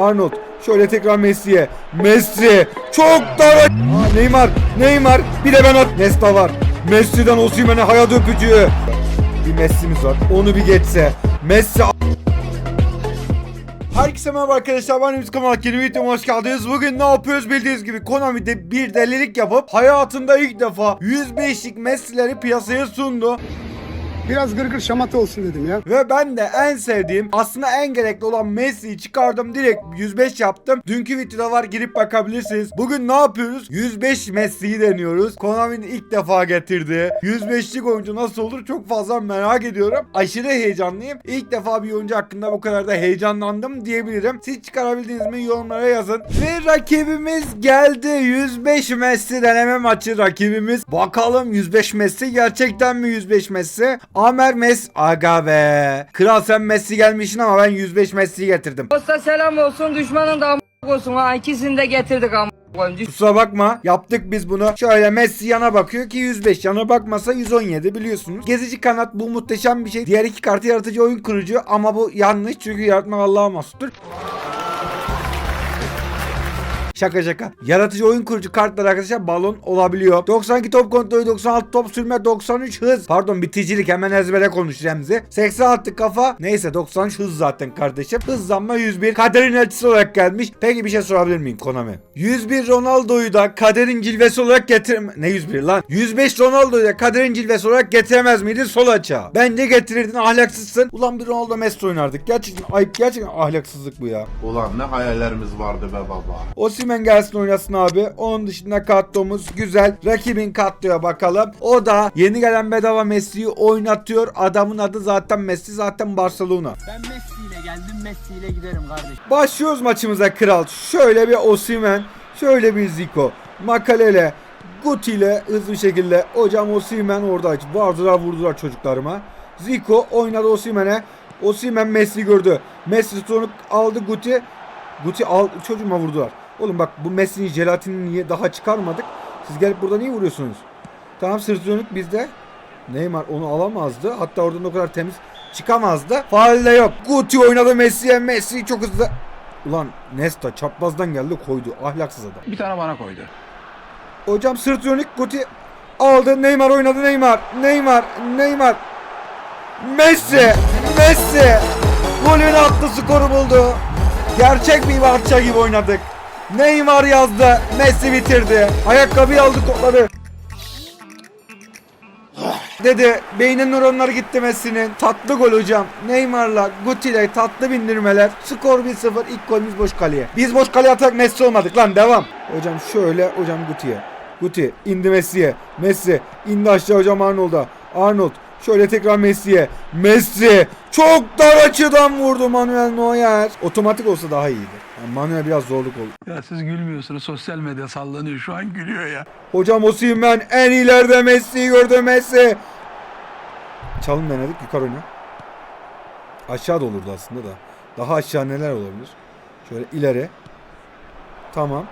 Arnold. Şöyle tekrar Messi'ye. Messi. Çok da... Aa, Neymar. Neymar. Bir de ben at. Nesta var. Messi'den Osimhen'e hayat öpücüğü. Bir Messi'miz var. Onu bir geçse. Messi Herkese merhaba arkadaşlar ben Ümit Kamal yeni videoma hoş geldiniz. Bugün ne yapıyoruz bildiğiniz gibi Konami'de bir delilik yapıp hayatında ilk defa 105'lik Messi'leri piyasaya sundu. Biraz gırgır şamata olsun dedim ya. Ve ben de en sevdiğim aslında en gerekli olan Messi'yi çıkardım direkt 105 yaptım. Dünkü videoda var girip bakabilirsiniz. Bugün ne yapıyoruz? 105 Messi'yi deniyoruz. Konami'nin ilk defa getirdiği 105'lik oyuncu nasıl olur çok fazla merak ediyorum. Aşırı heyecanlıyım. İlk defa bir oyuncu hakkında bu kadar da heyecanlandım diyebilirim. Siz çıkarabildiniz mi yorumlara yazın. Ve rakibimiz geldi. 105 Messi deneme maçı rakibimiz. Bakalım 105 Messi gerçekten mi 105 Messi? Amer Messi. Aga be. Kral sen Messi gelmişsin ama ben 105 Messi'yi getirdim. Dosta selam olsun düşmanın da am- olsun ha ikisini de getirdik am. Kusura bakma. Yaptık biz bunu. Şöyle Messi yana bakıyor ki 105. Yana bakmasa 117 biliyorsunuz. Gezici kanat bu muhteşem bir şey. Diğer iki kartı yaratıcı oyun kurucu ama bu yanlış çünkü yaratmak Allah'a mahsustur. Şaka şaka. Yaratıcı oyun kurucu kartlar arkadaşlar balon olabiliyor. 92 top kontrolü, 96 top sürme, 93 hız. Pardon biticilik hemen ezbere konuş Remzi. 86 kafa. Neyse 93 hız zaten kardeşim. Hızlanma 101. Kaderin elçisi olarak gelmiş. Peki bir şey sorabilir miyim Konami? 101 Ronaldo'yu da kaderin cilvesi olarak getir... Ne 101 lan? 105 Ronaldo'yu da kaderin cilvesi olarak getiremez miydin sol açığa? Bence getirirdin ahlaksızsın. Ulan bir Ronaldo Messi oynardık. Gerçekten ayıp gerçekten ahlaksızlık bu ya. Ulan ne hayallerimiz vardı be baba. Osimhen gelsin oynasın abi. Onun dışında Katto'muz güzel. Rakibin Katto'ya bakalım. O da yeni gelen bedava Messi'yi oynatıyor. Adamın adı zaten Messi zaten Barcelona. Ben Messi ile geldim Messi ile giderim kardeşim. Başlıyoruz maçımıza kral. Şöyle bir Osimhen, şöyle bir Zico, Makalele, Guti ile hızlı bir şekilde hocam Osimhen orada vardılar vurdular çocuklarıma. Zico oynadı Osimhen'e. Osimhen Messi gördü. Messi sonra aldı Guti. Guti al çocuğuma vurdular. Oğlum bak bu Messi'nin jelatinini niye daha çıkarmadık? Siz gelip burada niye vuruyorsunuz? Tamam sırt dönük bizde. Neymar onu alamazdı. Hatta oradan o kadar temiz çıkamazdı. Faal de yok. Guti oynadı Messi'ye. Messi çok hızlı. Ulan Nesta çaprazdan geldi koydu. Ahlaksız adam. Bir tane bana koydu. Hocam sırt dönük Guti aldı. Neymar oynadı Neymar. Neymar. Neymar. Messi. Messi. Golünü attı skoru buldu. Gerçek bir parça gibi oynadık. Neymar yazdı. Messi bitirdi. Ayakkabıyı aldı topladı. Dedi beynin nöronları gitti Messi'nin. Tatlı gol hocam. Neymar'la Guti'yle tatlı bindirmeler. Skor 1-0. İlk golümüz boş kaleye. Biz boş kaleye atarak Messi olmadık lan devam. Hocam şöyle hocam Guti'ye. Guti indi Messi'ye. Messi indi aşağı hocam Arnold'a. Arnold şöyle tekrar Messi'ye. Messi çok dar açıdan vurdu Manuel Neuer. Otomatik olsa daha iyiydi. Yani Manuel biraz zorluk oldu. Ya siz gülmüyorsunuz. Sosyal medya sallanıyor. Şu an gülüyor ya. Hocam Osimhen en ileride Messi'yi gördü Messi. Çalım denedik yukarı oyna. Aşağı da olurdu aslında da. Daha aşağı neler olabilir? Şöyle ileri. Tamam.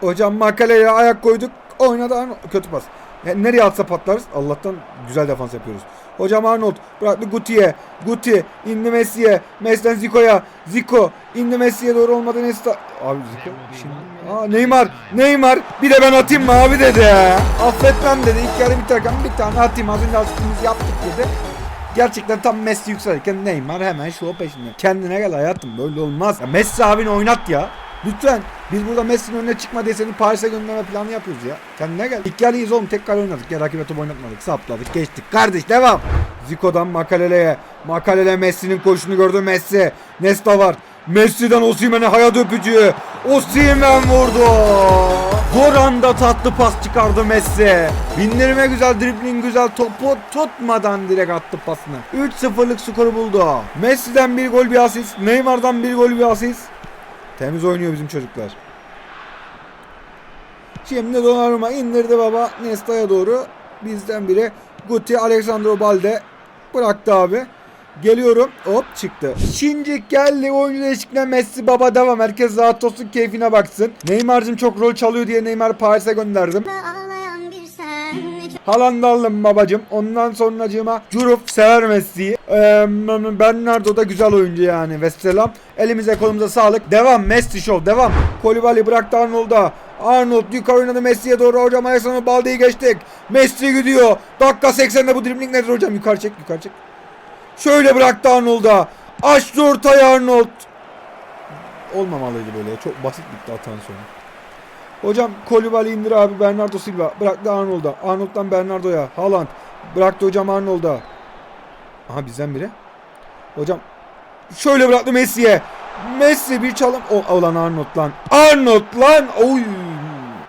Hocam Makaleye ayak koyduk. Oynadı. Kötü pas. Yani nereye atsa patlarız. Allah'tan güzel defans yapıyoruz. Hocam Arnold bıraktı Guti'ye. Guti indi Messi'ye. Messi'den Zico'ya. Zico indi Messi'ye doğru olmadı Nesta. Abi Zico şimdi. Aa Neymar. Neymar. Bir de ben atayım mı abi dedi. Affetmem dedi. İlk yarı biterken bir tane atayım. Az önce asistimizi yaptık dedi. Gerçekten tam Messi yükselirken Neymar hemen şu peşinde. Kendine gel hayatım böyle olmaz. Ya Messi abini oynat ya. Lütfen. Biz burada Messi'nin önüne çıkma diye seni Paris'e gönderme planı yapıyoruz ya. Kendine gel. İlk yarıyız oğlum. Tek kale oynadık. Ya rakibe top oynatmadık. Sapladık. Geçtik. Kardeş devam. Zico'dan Makalele'ye. Makalele Messi'nin koşunu gördü Messi. Nesta var. Messi'den Osimhen'e hayat öpücüğü. Osimhen vurdu. Voranda tatlı pas çıkardı Messi. Bindirme güzel, dribling güzel. Topu tutmadan direkt attı pasını. 3-0'lık skoru buldu. Messi'den bir gol bir asist. Neymar'dan bir gol bir asist. Temiz oynuyor bizim çocuklar. Şimdi Donnarumma indirdi baba Nesta'ya doğru. Bizden biri Guti Alexandro Balde bıraktı abi. Geliyorum. Hop çıktı. Şincik geldi. Oyuncu değişikliğine Messi baba devam. Herkes rahat olsun keyfine baksın. Neymar'cım çok rol çalıyor diye Neymar Paris'e gönderdim. Haaland'ı aldım babacım. Ondan sonracığıma Curuf sever Messi'yi. Ee, Bernardo da güzel oyuncu yani. Vesselam. Elimize kolumuza sağlık. Devam. Messi show. Devam. Kolibali bıraktı Arnold'a. Arnold yukarı oynadı Messi'ye doğru. Hocam Ayason'u Balde'yi geçtik. Messi gidiyor. Dakika 80'de bu dribling nedir hocam? Yukarı çek yukarı çek. Şöyle bıraktı Arnold'a. Açtı ortaya Arnold. Olmamalıydı böyle. Çok basit bitti atan sonra. Hocam Kolibali indir abi Bernardo Silva. Bıraktı Arnold'a. Arnold'dan Bernardo'ya. Haaland. Bıraktı hocam Arnold'a. Aha bizden biri. Hocam şöyle bıraktı Messi'ye. Messi bir çalım. O olan Arnold lan. Arnold lan. Oy.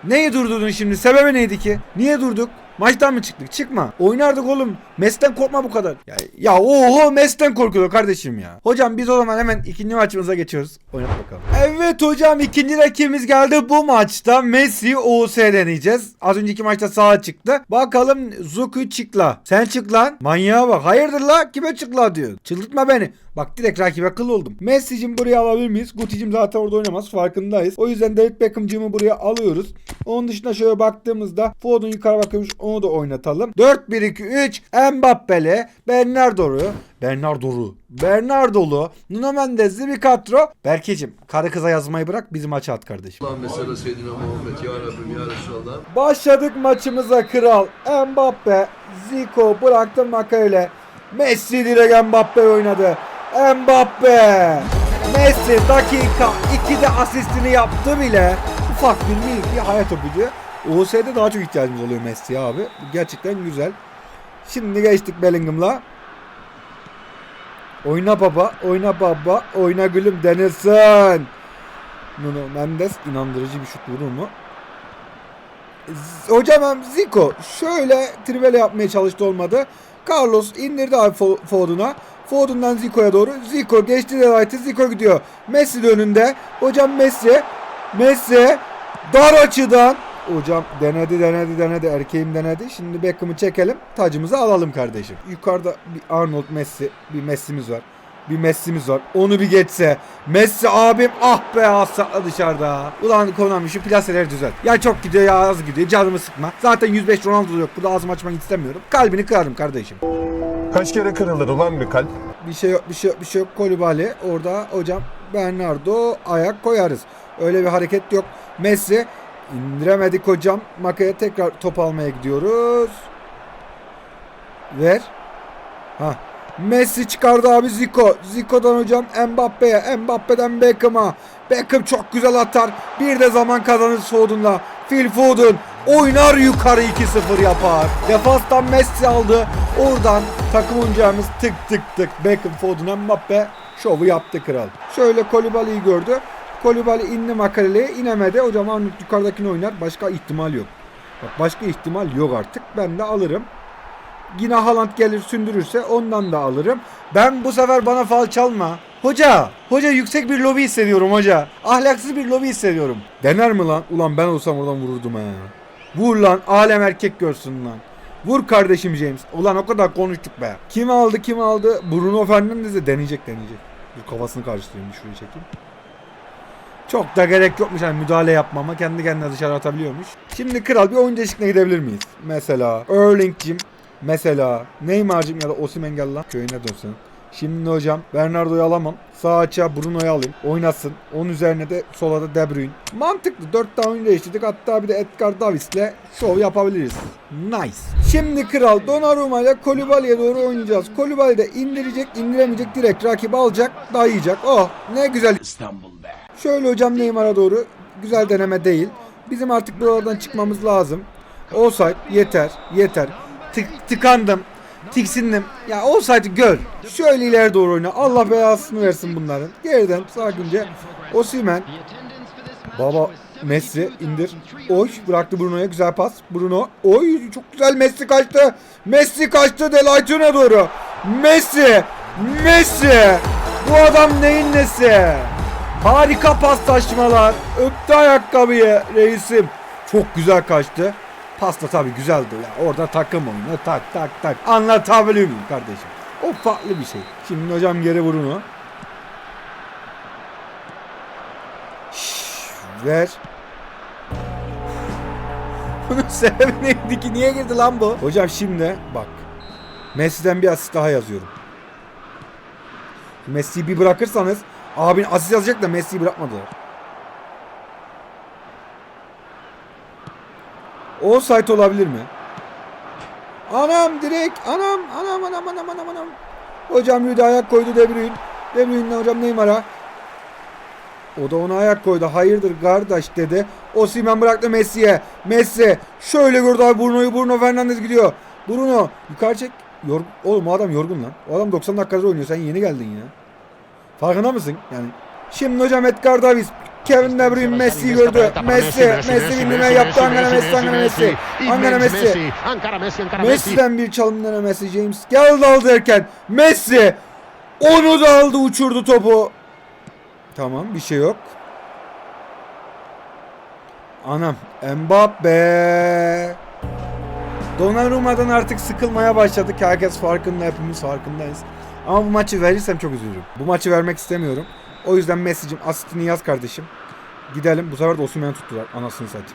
Neyi durdurdun şimdi? Sebebi neydi ki? Niye durduk? Maçtan mı çıktık? Çıkma. Oynardık oğlum. Mes'ten korkma bu kadar. Ya, ya oho Mes'ten korkuyor kardeşim ya. Hocam biz o zaman hemen ikinci maçımıza geçiyoruz. Oynat bakalım. Evet hocam ikinci rakibimiz geldi. Bu maçta Messi OS deneyeceğiz. Az önceki maçta sağa çıktı. Bakalım Zuku çıkla. Sen çık lan. Manyağa bak. Hayırdır la? Kime çıkla diyor. Çıldırtma beni. Bak direkt rakibe kıl oldum. Messi'cim buraya alabilir miyiz? Guti'cim zaten orada oynamaz. Farkındayız. O yüzden David Beckham'cımı buraya alıyoruz. Onun dışında şöyle baktığımızda Foden yukarı bakıyormuş. Onu da oynatalım. 4-1-2-3 Mbappe'li Bernardo'lu Bernardo'lu Bernardo'lu Nuno Mendes'li bir kadro. Berkeciğim karı kıza yazmayı bırak bizi maça at kardeşim. Mesela Seyyidina Muhammed Ya Rabbim Ya Resulallah. Başladık maçımıza kral. Mbappe, Zico bıraktı Makayla. Messi direkt Mbappe oynadı. Mbappe. Messi dakika 2'de asistini yaptı bile. Ufak bir minik bir hayat öpücüğü. OS'de daha çok ihtiyacımız oluyor Messi'ye abi. Gerçekten güzel. Şimdi geçtik Bellingham'la. Oyna baba, oyna baba, oyna gülüm denilsin. Nuno Mendes inandırıcı bir şut vurur mu? Hocam Zico şöyle trivele yapmaya çalıştı olmadı. Carlos indirdi abi Fo- Foden'a. Foden'dan Zico'ya doğru. Zico geçti Delight'ı. Zico gidiyor. Messi de önünde. Hocam Messi. Messi. Dar açıdan. Hocam denedi denedi denedi. Erkeğim denedi. Şimdi Beckham'ı çekelim. Tacımızı alalım kardeşim. Yukarıda bir Arnold Messi. Bir Messi'miz var. Bir Messi'miz var. Onu bir geçse. Messi abim ah be asla dışarıda. Ulan Konami şu plaseleri düzelt. Ya çok gidiyor ya az gidiyor. Canımı sıkma. Zaten 105 Ronaldo yok. Burada ağzımı açmak istemiyorum. Kalbini kırarım kardeşim. Kaç kere kırılır ulan bir kalp? Bir şey yok bir şey yok bir şey yok. Kolibali orada hocam Bernardo ayak koyarız. Öyle bir hareket yok. Messi indiremedik hocam. Makaya tekrar top almaya gidiyoruz. Ver. Ha. Messi çıkardı abi Zico. Zico'dan hocam Mbappe'ye. Mbappe'den Beckham'a. Beckham çok güzel atar. Bir de zaman kazanır Foden'la. Phil Foden oynar yukarı 2-0 yapar. Defanstan Messi aldı. Oradan takım oyuncağımız tık tık tık. Beckham, Foden, Mbappe şovu yaptı kral. Şöyle Kolibali'yi gördü. Kolibali indi makaleye inemedi. Hocam Arnold yukarıdakini oynar. Başka ihtimal yok. Bak başka ihtimal yok artık. Ben de alırım. Yine Haaland gelir sündürürse ondan da alırım. Ben bu sefer bana fal çalma. Hoca, hoca yüksek bir lobi hissediyorum hoca. Ahlaksız bir lobi hissediyorum. Dener mi lan? Ulan ben olsam oradan vururdum ha. Vur lan, alem erkek görsün lan. Vur kardeşim James. Ulan o kadar konuştuk be. Kim aldı kim aldı? Bruno Fernandes'e deneyecek deneyecek. Dur kafasını karıştırayım şuraya çekeyim. Çok da gerek yokmuş hani müdahale yapmama. Kendi kendine dışarı atabiliyormuş. Şimdi kral bir oyun değişikliğine gidebilir miyiz? Mesela Erling'cim. Mesela Neymar'cım ya da Osimhen gel lan. Köyüne dönsün. Şimdi hocam Bernardo'yu alamam. Sağ açığa Bruno'yu alayım. Oynasın. Onun üzerine de sola da De Bruyne. Mantıklı. 4 tane oyun değiştirdik. Hatta bir de Edgar Davis'le şov yapabiliriz. Nice. Şimdi kral Donnarumma ile Kolibali'ye doğru oynayacağız. Kolibali de indirecek, indiremeyecek. Direkt rakip alacak, dayayacak. Oh ne güzel. İstanbul be. Şöyle hocam Neymar'a doğru. Güzel deneme değil. Bizim artık buralardan çıkmamız lazım. Offside yeter, yeter. Tık, tıkandım. Tiksindim. Ya offside'ı gör. Şöyle ileri doğru oyna. Allah belasını versin bunların. Geriden sakince. Osimhen. Baba Messi indir. Oy bıraktı Bruno'ya güzel pas. Bruno. Oy çok güzel Messi kaçtı. Messi kaçtı Delaytune doğru. Messi. Messi. Bu adam neyin nesi? Harika paslaşmalar. Öptü ayakkabıyı reisim. Çok güzel kaçtı. Pasta tabii güzeldi. Ya orada takım oyunu tak tak tak. Anlatabiliyor muyum kardeşim? O farklı bir şey. Şimdi hocam geri vurun o. Şşş, ver. Bunun sebebi neydi ki? Niye girdi lan bu? Hocam şimdi bak. Messi'den bir asist daha yazıyorum. Messi'yi bir bırakırsanız abin asist yazacak da Messi'yi bırakmadılar. Offside olabilir mi? Anam direkt anam anam anam anam anam anam. Hocam Rüdi ayak koydu De Bruyne. De Bruyne hocam Neymar'a. O da ona ayak koydu. Hayırdır kardeş dedi. Osimhen bıraktı Messi'ye. Messi şöyle gördü abi Bruno'yu. Bruno Fernandes gidiyor. Bruno yukarı çek. Yor Oğlum o adam yorgun lan. O adam 90 dakikadır oynuyor. Sen yeni geldin ya. Farkında mısın? Yani şimdi hocam Edgar Davis Kevin De Bruyne Messi'yi gördü. Messi, Messi bindime yaptı. Angana Messi, Angana Messi. Angana Messi. Ankara Messi, Ankara Messi. Messi'den bir çalım denemesi James. Geldi aldı erken. Messi. Onu da aldı uçurdu topu. Tamam bir şey yok. Anam. Mbappe. Donnarumma'dan artık sıkılmaya başladık. Herkes farkında hepimiz farkındayız. Ama bu maçı verirsem çok üzülürüm. Bu maçı vermek istemiyorum. O yüzden Messi'cim asistini yaz kardeşim. Gidelim. Bu sefer de Osimhen'i tuttular. Anasını satayım.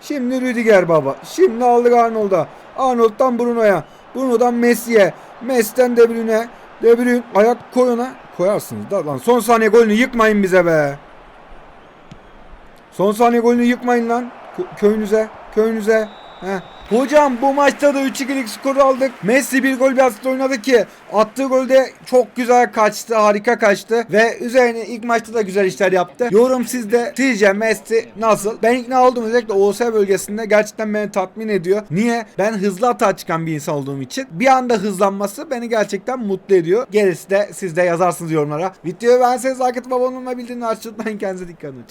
Şimdi Rüdiger baba. Şimdi aldık Arnold'a. Arnold'dan Bruno'ya. Bruno'dan Messi'ye. Messi'den De Bruyne. De Bruyne ayak koy ona. Koyarsınız da lan. Son saniye golünü yıkmayın bize be. Son saniye golünü yıkmayın lan. Kö- köyünüze. Köyünüze. Heh. Hocam bu maçta da 3-2'lik skoru aldık. Messi bir gol bir asist oynadı ki attığı golde çok güzel kaçtı, harika kaçtı ve üzerine ilk maçta da güzel işler yaptı. Yorum sizde. Sizce Messi nasıl? Ben ikna oldum özellikle OS bölgesinde gerçekten beni tatmin ediyor. Niye? Ben hızlı atağa çıkan bir insan olduğum için bir anda hızlanması beni gerçekten mutlu ediyor. Gerisi de siz de yazarsınız yorumlara. Videoyu beğenseniz like atıp abone olmayı açmayı unutmayın. Kendinize dikkat edin.